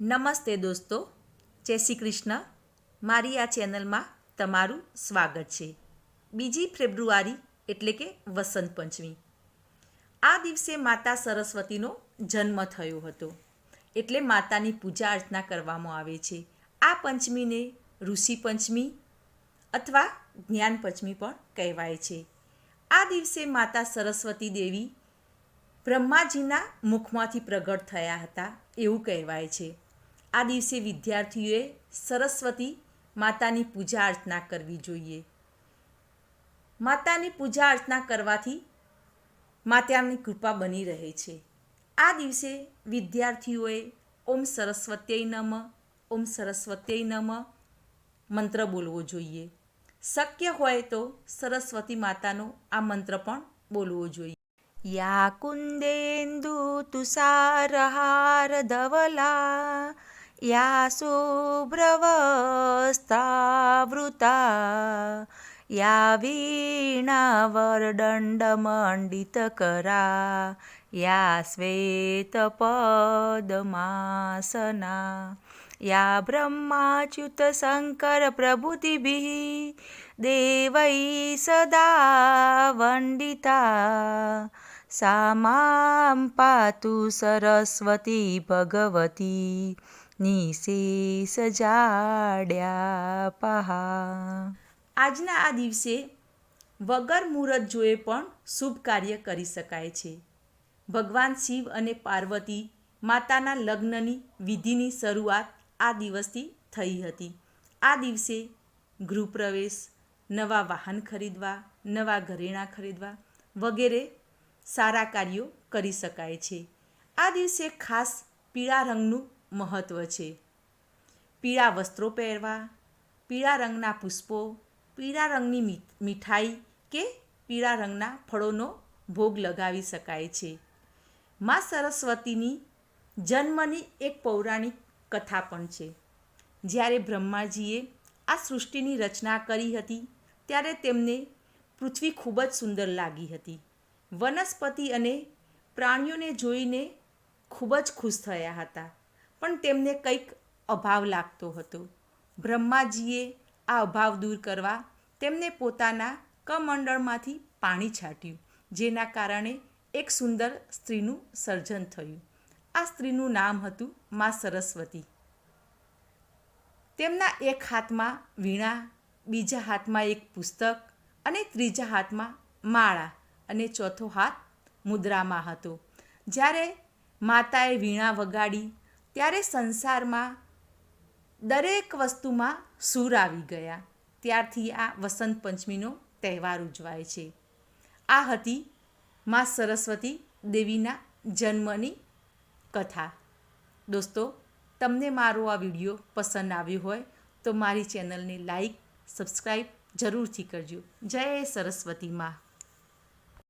નમસ્તે દોસ્તો, જય શ્રી કૃષ્ણ. મારી આ ચેનલમાં તમારું સ્વાગત છે. બીજી ફેબ્રુઆરી એટલે કે વસંત પંચમી. આ દિવસે માતા સરસ્વતીનો જન્મ થયો હતો. એટલે માતાની પૂજા અર્ચના કરવામાં આવે છે. આ પંચમીને ઋષિ પંચમી અથવા જ્ઞાન પંચમી પણ કહેવાય છે. આ દિવસે માતા સરસ્વતી દેવી બ્રહ્માજીના મુખમાંથી પ્રગટ થયા હતા એવું કહેવાય છે. આ દિવસે વિદ્યાર્થીઓએ સરસ્વતી માતાની પૂજા અર્ચના કરવી જોઈએ. માતાની પૂજા અર્ચના કરવાથી માતાની કૃપા બની રહે છે. આ દિવસે વિદ્યાર્થીઓએ ઓમ સરસ્વત્યય નમ, ઓમ સરસ્વત્યય નમ મંત્ર બોલવો જોઈએ. શક્ય હોય તો સરસ્વતી માતાનો આ મંત્ર પણ બોલવો જોઈએ. યા કુંદેન્દુ તુષારહાર ધવલા या सुब्रवस्तावृता या वीणावर्दण्डमण्डितकरा या श्वेतपदमासना या ब्रह्माच्युतशङ्करप्रभुतिभिः देवैः सदा वण्डिता। सा मां पातु सरस्वती भगवती સરસ્વતી સજાડ્યા પહા આજના આ દિવસે વગર મુહૂર્ત જોએ પણ શુભ કાર્ય કરી શકાય છે. ભગવાન શિવ અને પાર્વતી માતાના લગ્નની વિધિની શરૂઆત આ દિવસથી થઈ હતી. આ દિવસે ગૃહપ્રવેશ નવા વાહન ખરીદવા, નવા ઘરેણાં ખરીદવા વગેરે સારા કાર્યો કરી શકાય છે. આ દિવસે ખાસ પીળા રંગનું મહત્ત્વ છે. પીળા વસ્ત્રો પહેરવા, પીળા રંગના પુષ્પો, પીળા રંગની મીઠાઈ કે પીળા રંગના ફળોનો ભોગ લગાવી શકાય છે. મા સરસ્વતીની જન્મની એક પૌરાણિક કથા પણ છે. જ્યારે બ્રહ્માજીએ આ સૃષ્ટિની રચના કરી હતી, ત્યારે તેમને પૃથ્વી ખૂબ જ સુંદર લાગી હતી. વનસ્પતિ અને પ્રાણીઓને જોઈને ખૂબ જ ખુશ થયા હતા. પણ તેમને કંઈક અભાવ લાગતો હતો. બ્રહ્માજીએ આ અભાવ દૂર કરવા તેમને પોતાના કમંડળમાંથી પાણી છાંટ્યું, જેના કારણે એક સુંદર સ્ત્રીનું સર્જન થયું. આ સ્ત્રીનું નામ હતું મા સરસ્વતી. તેમના એક હાથમાં વીણા, બીજા હાથમાં એક પુસ્તક અને ત્રીજા હાથમાં માળા અને ચોથો હાથ મુદ્રામાં હતો. જ્યારે માતાએ વીણા વગાડી ત્યારે સંસારમાં દરેક વસ્તુમાં સૂર આવી ગયા. ત્યારથી આ વસંત પંચમીનો તહેવાર ઉજવાય છે. આ હતી મા સરસ્વતી દેવીના જન્મની કથા. દોસ્તો, તમને મારો આ વીડિયો પસંદ આવ્યો હોય તો મારી ચેનલને લાઈક, સબસ્ક્રાઈબ જરૂરથી કરજો. જય સરસ્વતી માં.